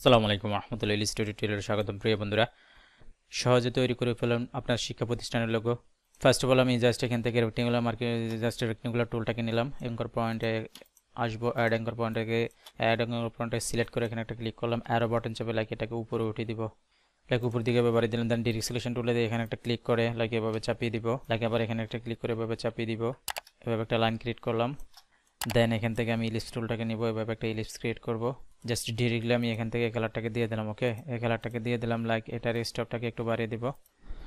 আসসালামু আলাইকুম রহমতুল্লাহ স্টুডিও টিউটোরিয়ালে স্বাগতম। প্রিয় বন্ধুরা, সহজে তৈরি করে ফেলুন আপনার শিক্ষা প্রতিষ্ঠানের লোগো ফার্স্ট অফ অল আমি জাস্ট এখান থেকে রেক্টেঙ্গুলার মার্কে জাস্ট রেক্টেঙ্গুলার টুলটাকে নিলাম। এঙ্কর পয়েন্টে আসব অ্যাড এঙ্কর পয়েন্টটাকে অ্যাড এঙ্কর পয়েন্টে সিলেক্ট করে এখানে একটা ক্লিক করলাম। অ্যারো বাটন চেপে লাইক এটাকে উপরে উঠিয়ে দিব। লাইক উপর দিকে এভাবে দিলাম। দেন ডিরেক্ট সিলেকশন টুলে দিয়ে এখানে একটা ক্লিক করে লাইক এভাবে চাপিয়ে দিব। লাইক আবার এখানে একটা ক্লিক করে এভাবে চাপিয়ে দিব। এভাবে একটা লাইন ক্রিয়েট করলাম। দেন এখান থেকে আমি ইলিপস টুলটাকে নিব। এভাবে একটা ইলিপস ক্রিয়েট করব। জাস্ট ডিরেক্টলি আমি এখান থেকে কালারটাকে দিয়ে দিলাম ওকে এই কালারটাকে দিয়ে দিলাম লাইক এটার স্টপটাকে একটু বাড়িয়ে দিব।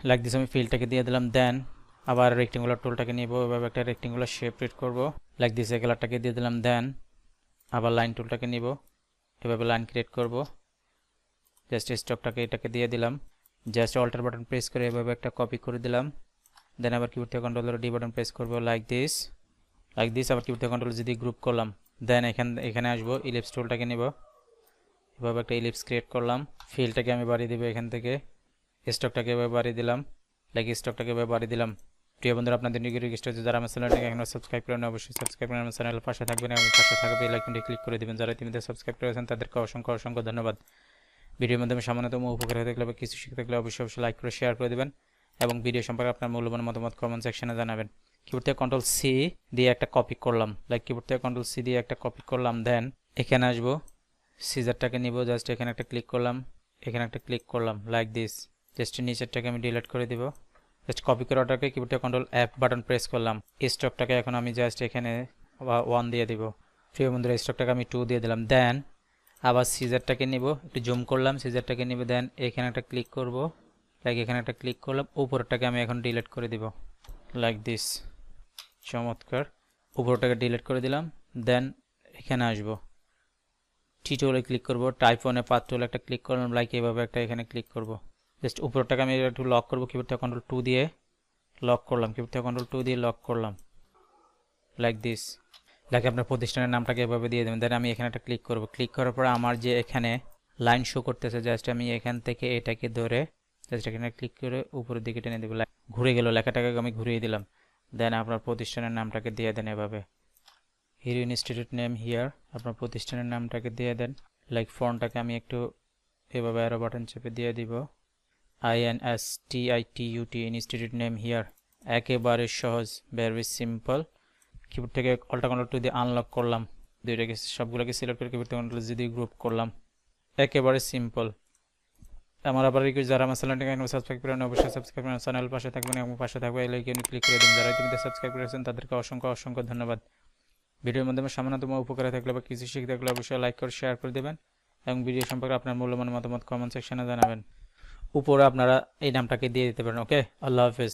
লাইক দিস আমি ফিলটাকে দিয়ে দিলাম দেন আবার রেক্টেঙ্গুলার টুলটাকে নিব, এভাবে একটা রেক্টেঙ্গুলার শেপ ক্রিয়েট করব। লাইক দিস এই কালারটাকে দিয়ে দিলাম দেন আবার লাইন টুলটাকে নিব, এভাবে লাইন ক্রিয়েট করব। জাস্ট স্টপটাকে এটাকে দিয়ে দিলাম। জাস্ট অল্টার বাটন প্রেস করে এভাবে একটা কপি করে দিলাম। দেন আবার কিবোর্ড থেকে কন্ট্রোল ডি বাটন প্রেস করব লাইক দিস লাইক দিস আবার কিবোর্ড থেকে কন্ট্রোল যদি গ্রুপ করলাম দেন এখান, এখানে আসব ইলিপস টুলটাকে নিব। এভাবে একটা ইলিপস ক্রিয়েট করলাম। ফিলটাকে আমি বাড়িয়ে দিব এখান থেকে। স্টকটাকে এভাবে বাড়িয়ে দিলাম। লাইক স্টকটাকে এভাবে বাড়িয়ে দিলাম। প্রিয় বন্ধুরা, আপনাদের নিয়ে রিকোয়েস্ট হচ্ছে, যারা আমার চ্যানেলটাকে এখনও সাবস্ক্রাইব করেন অবশ্যই সাবস্ক্রাইব করেন আমার চ্যানেল পাশে থাকবেন এবং পাশে থাকবে বেল আইকনটি ক্লিক করে দিবেন। যারা ইতিমধ্যে সাবস্ক্রাইব করেছেন, তাদেরকে অসংখ্য অসংখ্য ধন্যবাদ। ভিডিওর মাধ্যমে সামান্যতম উপকার হয়ে থাকলে বা কিছু শিখে থাকলে অবশ্যই অবশ্যই লাইক করে শেয়ার করে দেবেন এবং ভিডিও সম্পর্কে আপনার মূল্যবান মতামত কমেন্ট সেকশনে জানাবেন। কিবোর্ড থেকে কন্ট্রোল সি দিয়ে একটা কপি করলাম। লাইক কিবোর্ড থেকে কন্ট্রোল সি দিয়ে একটা কপি করলাম দেন এখানে আসব। সিজারটাকে নিব জাস্ট এখানে একটা ক্লিক করলাম। এখানে একটা ক্লিক করলাম লাইক দিস জাস্ট নিচেরটাকে আমি ডিলিট করে দিব। জাস্ট কপি করে ওটাকে কিবোর্ড থেকে কন্ট্রোল অ্যাপ বাটন প্রেস করলাম। স্টকটাকে এখন আমি জাস্ট এখানে ওয়ান দিয়ে দিব। প্রিয় বন্ধুরা স্টকটাকে আমি টু দিয়ে দিলাম। দেন আবার সিজারটাকে নিব, একটু জুম করলাম সিজারটাকে নিব দেন এখানে একটা ক্লিক করব। লাইক এখানে একটা ক্লিক করলাম উপরটাকে আমি এখন ডিলিট করে দিব। লাইক দিস চমৎকার। উপরটাকে ডিলিট করে দিলাম দেন এখানে আসব। টি টুলে ক্লিক করব টাইপ ওয়ানে পাত টুলে একটা ক্লিক করলাম লাইক এইভাবে একটা এখানে ক্লিক করব। জাস্ট উপরটাকে আমি একটু লক করব কিবোর্ড থেকে কন্ট্রোল টু দিয়ে লক করলাম কিবোর্ড থেকে কন্ট্রোল টু দিয়ে লক করলাম। লাইক দিস লাইক আপনার প্রতিষ্ঠানের নামটাকে এভাবে দিয়ে দেবেন দেন আমি এখানে একটা ক্লিক করব। ক্লিক করার পর আমার যে এখানে লাইন শো করতেছে জাস্ট আমি এখান থেকে এটাকে ধরে জাস্ট এখানে ক্লিক করে উপরের দিকে টেনে দেবো। ঘুরে গেল, লেখাটাকে আমি ঘুরিয়ে দিলাম। দেন আপনার প্রতিষ্ঠানের নামটাকে দিয়ে দেন এভাবে। হিরো ইনস্টিটিউট নেম হিয়ার আপনার প্রতিষ্ঠানের নামটাকে দিয়ে দেন। লাইক ফোনটাকে আমি একটু এভাবে আরও বাটন চেপে দিয়ে দিব। I N S T I T U T institute name here একেবারে সহজ ভেরি সিম্পল কিবোর্ড থেকে অল্টা কন্ট্রোল টু দিয়ে আনলক করলাম। দুইটাকে সবগুলোকে সিলেক্ট করে কিবোর্ড থেকে কন্ট্রোল যদি গ্রুপ করলাম। একেবারে সিম্পল আমার আবার রিকোয়েস্ট যারা আমার চ্যানেলটাকে এখন সাবস্ক্রাইব করেন অবশ্যই সাবস্ক্রাইব করেন চ্যানেল পাশে থাকবেন এবং পাশে থাকবে এই লাইকে ক্লিক করে দিন। যারা ইতিমধ্যে সাবস্ক্রাইব করেছেন, তাদেরকে অসংখ্য অসংখ্য ধন্যবাদ। ভিডিওর মাধ্যমে সামান্য সামান্যতম উপকারে থাকলে বা কিছু শিখে থাকলে অবশ্যই লাইক করে শেয়ার করে দেবেন এবং ভিডিও সম্পর্কে আপনার মূল্যবান মতামত কমেন্ট সেকশনে জানাবেন। উপরে আপনারা এই নামটাকে দিয়ে দিতে পারেন ওকে আল্লাহ হাফেজ।